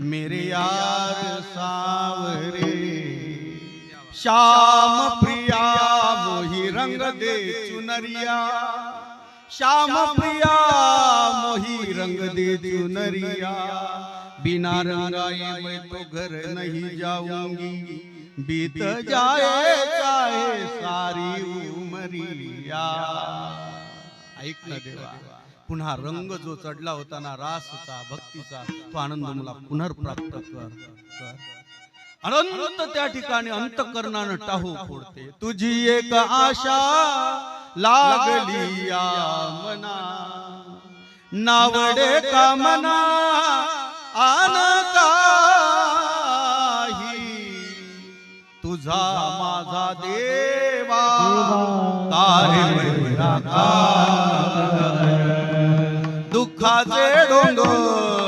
मेरे यार सावरे श्याम प्रिया मोही रंग दे चुनरिया। श्याम प्रिया मोही रंग दे चुनरिया। बिना रंगाए मैं तो घर नहीं जाऊंगी। बीत जाए चाहे सारी उमरिया ऐक ना देवा. पुन्हा रंग जो चढला होता ना रासचा भक्तीचा तो आनंद मला पुनर्प्राप्त कर. अनंत त्या ठिकाणी अंतकरणानं टाहू फोडते. तुझी एक आशा लागली या मना. नावडे कामना आन काही तुझा माझा देवा. कार्य निराकार. 擦肩而过